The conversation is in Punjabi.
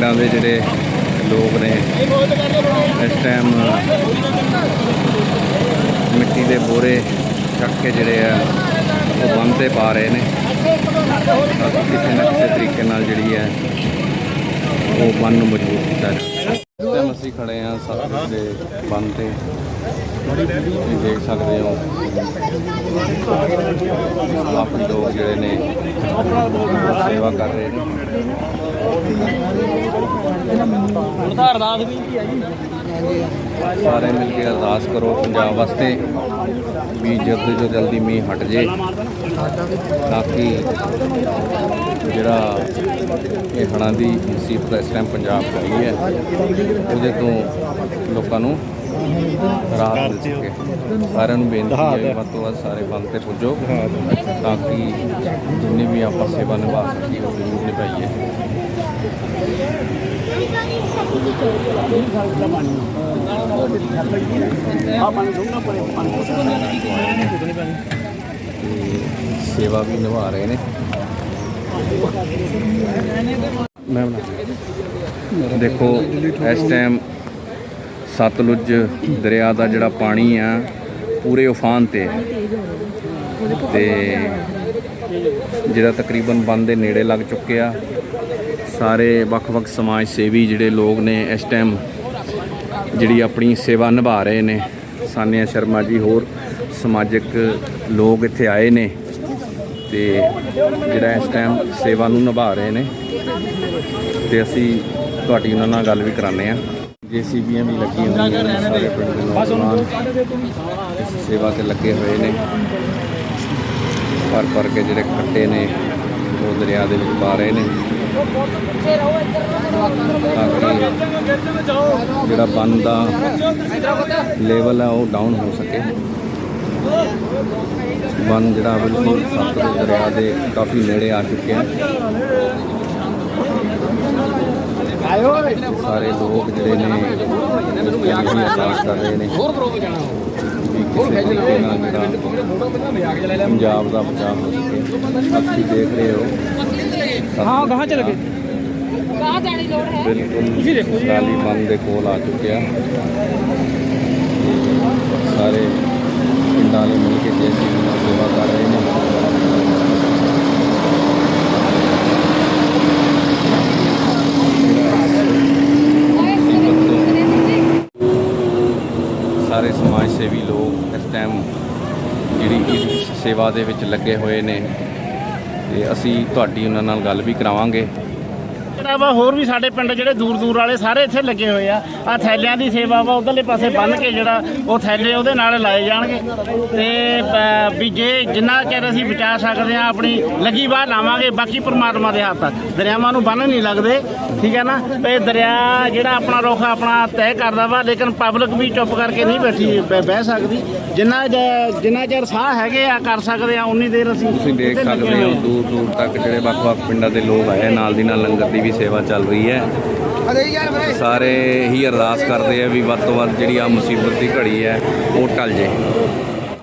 ਪਿੰਡਾਂ ਦੇ ਜਿਹੜੇ ਲੋਕ ਨੇ, ਇਸ ਟਾਈਮ ਮਿੱਟੀ ਦੇ ਬੋਰੇ ਚੱਕ ਕੇ ਜਿਹੜੇ ਆ, ਉਹ ਬੰਦ ਤੇ ਪਾ ਰਹੇ ਨੇ। ਤਾਂ ਕਿਸੇ ਨਾ ਕਿਸੇ ਤਰੀਕੇ ਨਾਲ ਜਿਹੜੀ ਹੈ, ਉਹ ਬੰਨ ਨੂੰ ਮਜ਼ਬੂਤ ਕੀਤਾ ਜਾਵੇ ਇਸ ਟਾਈਮ ਅਸੀਂ ਖੜੇ ਆ ਸਤਲੁਜ ਦੇ ਬੰਨ ਤੇ। ਤੁਸੀਂ ਦੇਖ ਸਕਦੇ ਹੋ ਕਾਫੀ ਲੋਕ ਜਿਹੜੇ ਨੇ ਸੇਵਾ ਕਰ ਰਹੇ ਨੇ। ਅਰਦਾਸ ਬੇਨਤੀ ਹੈ ਜੀ। ਸਾਰੇ ਮਿਲ ਕੇ ਅਰਦਾਸ ਕਰੋ, ਪੰਜਾਬ ਵਾਸਤੇ ਵੀ ਜਲਦੀ ਤੋਂ ਜਲਦੀ ਮੀਂਹ ਹਟ ਜੇ। ਤਾਂ ਕਿ ਜਿਹੜਾ ਇਹ ਹੜ੍ਹਾਂ ਦੀ ਮੁਸੀਬਤ ਇਸ ਟਾਈਮ ਪੰਜਾਬ 'ਚ ਹੈ, ਉਹਦੇ ਤੋਂ ਲੋਕਾਂ ਨੂੰ ਰਾਹਤ ਮਿਲ ਸਕੇ। ਸਾਰਿਆਂ ਨੂੰ ਬੇਨਤੀ ਹੈ ਵੀ ਵੱਧ ਤੋਂ ਵੱਧ ਸਾਰੇ ਬੰਦ ਤੇ ਪੁੱਜੋ, ਤਾਂ ਕਿ ਜਿੰਨੀ ਵੀ ਆਪਾਂ ਸੇਵਾ ਨਿਭਾ ਸਕੀਏ, ਉਹ ਜ਼ਰੂਰ ਨਿਭਾਈਏ। ਸੇਵਾ ਵੀ ਨਿਭਾ ਰਹੇ ਨੇ। ਮੈਂ ਦੇਖੋ, ਇਸ ਟਾਈਮ ਸਤਲੁਜ ਦਰਿਆ ਦਾ ਜਿਹੜਾ ਪਾਣੀ ਆ, ਪੂਰੇ ਉਫਾਨ ਤੇ। ਤੇ ਜਿਹੜਾ ਤਕਰੀਬਨ ਬੰਦ ਦੇ ਨੇੜੇ ਲੱਗ ਚੁੱਕਿਆ। ਸਾਰੇ ਵੱਖ-ਵੱਖ ਸਮਾਜ ਸੇਵੀ ਜਿਹੜੇ ਲੋਕ ਨੇ ਇਸ ਟਾਈਮ ਜਿਹੜੀ ਆਪਣੀ ਸੇਵਾ ਨਿਭਾ ਰਹੇ ਨੇ। ਸਾਨਿਆ ਸ਼ਰਮਾ ਜੀ ਹੋਰ ਸਮਾਜਿਕ ਲੋਕ ਇੱਥੇ ਆਏ ਨੇ ਤੇ ਜਿਹੜਾ ਇਸ ਟਾਈਮ ਸੇਵਾ ਨੂੰ ਨਿਭਾ ਰਹੇ ਨੇ ਤੇ ਅਸੀਂ ਤੁਹਾਡੀ ਉਹਨਾਂ ਨਾਲ ਗੱਲ ਵੀ ਕਰਾਉਂਦੇ ਆ ਜੀਸੀਬੀਆਂ ਵੀ ਲੱਗੀਆਂ ਹੋਈਆਂ ਨੇ ਸਾਰੇ ਪਿੰਡ ਦੇ ਨੌਜਵਾਨ। ਇਸ ਸੇਵਾ ਤੇ ਲੱਗੇ ਹੋਏ ਨੇ। ਭਰ ਭਰ ਕੇ ਜਿਹੜੇ ਖੱਟੇ ਨੇ ਉਹ ਦਰਿਆ ਦੇ ਵਿੱਚ ਪਾ ਰਹੇ ਨੇ। ਤਾਂ ਕਿ ਜਿਹੜਾ ਬੰਨ ਦਾ ਲੈਵਲ ਹੈ, ਉਹ ਡਾਊਨ ਹੋ ਸਕੇ। ਬੰਨ ਜਿਹੜਾ ਬਿਲਕੁਲ ਸਤਲੁਜ ਦਰਿਆ ਦੇ ਕਾਫੀ ਨੇੜੇ ਆ ਚੁੱਕਿਆ ਸਾਰੇ ਲੋਕ ਜਿਹੜੇ ਨੇ ਅਰਦਾਸ ਕਰ ਰਹੇ ਨੇ। ਵੀ ਕਿਸੇ ਤਰੀਕੇ ਨਾਲ ਜਿਹੜਾ ਪੰਜਾਬ ਦਾ ਬਚਾਅ ਹੋ ਸਕੇ। ਤੁਸੀਂ ਦੇਖ ਰਹੇ ਹੋ। ਹਾਂ ਕਹਾਂ ਚਲੇ ਗਏ। ਕਹਾਂ ਜਾਣੀ ਲੋੜ ਹੈ। ਬਿਲਕੁਲ ਤੁਸੀਂ ਦੇਖੋ ਜੀ। ਬੰਨ ਦੇ ਕੋਲ ਆ ਚੁੱਕਿਆ। ਸਾਰੇ ਪਿੰਡਾਂ ਵਾਲੇ ਮਿਲ ਕੇ ਜੇਸੀਬੀ ਨਾਲ ਸੇਵਾ ਕਰ ਰਹੇ ਨੇ। ਸਾਰੇ ਸਮਾਜ ਸੇਵੀ ਲੋਕ ਇਸ ਟਾਈਮ ਜਿਹੜੀ ਸੇਵਾ ਦੇ ਵਿੱਚ ਲੱਗੇ ਹੋਏ ਨੇ ਤੇ ਅਸੀਂ ਤੁਹਾਡੀ ਉਹਨਾਂ ਨਾਲ ਗੱਲ ਵੀ ਕਰਾਵਾਂਗੇ। ਜਿਹੜਾ ਵਾ ਹੋਰ ਵੀ ਸਾਡੇ ਪਿੰਡ ਜਿਹੜੇ ਦੂਰ ਦੂਰ ਵਾਲੇ ਸਾਰੇ ਇੱਥੇ ਲੱਗੇ ਹੋਏ ਆ। ਆ ਥੈਲਿਆਂ ਦੀ ਸੇਵਾ ਵਾ ਉਧਰਲੇ ਪਾਸੇ ਬੰਨ ਕੇ ਜਿਹੜਾ ਉਹ ਥੈਲੇ ਉਹਦੇ ਨਾਲ ਲਾਏ ਜਾਣਗੇ। ਤੇ ਵੀ ਜੇ ਜਿੰਨਾ ਚਿਰ ਅਸੀਂ ਬਚਾ ਸਕਦੇ ਆ ਆਪਣੀ ਲੱਗੀ ਬਾਹ ਲਾਵਾਂਗੇ ਬਾਕੀ ਪ੍ਰਮਾਤਮਾ ਦੇ ਹੱਥ ਆ। ਦਰਿਆਵਾਂ ਨੂੰ ਬੰਨ ਨਹੀਂ ਲੱਗਦੇ ਠੀਕ ਹੈ ਨਾ? ਇਹ ਦਰਿਆ ਜਿਹੜਾ ਆਪਣਾ ਰੁੱਖ ਆਪਣਾ ਤੈਅ ਕਰਦਾ ਵਾ ਲੇਕਿਨ ਪਬਲਿਕ ਵੀ ਚੁੱਪ ਕਰਕੇ ਨਹੀਂ ਬੈਠੀ ਬਹਿ ਸਕਦੀ। ਜਿੰਨਾ ਜਿੰਨਾ ਚਿਰ ਸਾਹ ਹੈਗੇ ਆ ਕਰ ਸਕਦੇ ਆ ਉਨੀ ਦੇਰ ਅਸੀਂ ਤੁਸੀਂ ਦੇਖ ਸਕਦੇ ਹੋ। ਦੂਰ ਦੂਰ ਤੱਕ ਜਿਹੜੇ ਵੱਖ-ਵੱਖ ਪਿੰਡਾਂ ਦੇ ਲੋਕ ਆਏ ਨਾਲ ਦੀ ਨਾਲ ਲੰਗਰ ਦੀ ਵੀ ਸੇਵਾ ਚੱਲ ਰਹੀ ਹੈ। ਸਾਰੇ ਹੀ ਅਰਦਾਸ ਕਰਦੇ ਆ ਵੀ ਵੱਧ ਤੋਂ ਵੱਧ ਜਿਹੜੀ ਆ ਮੁਸੀਬਤ ਦੀ ਘੜੀ ਹੈ, ਉਹ ਟਲ ਜੇ।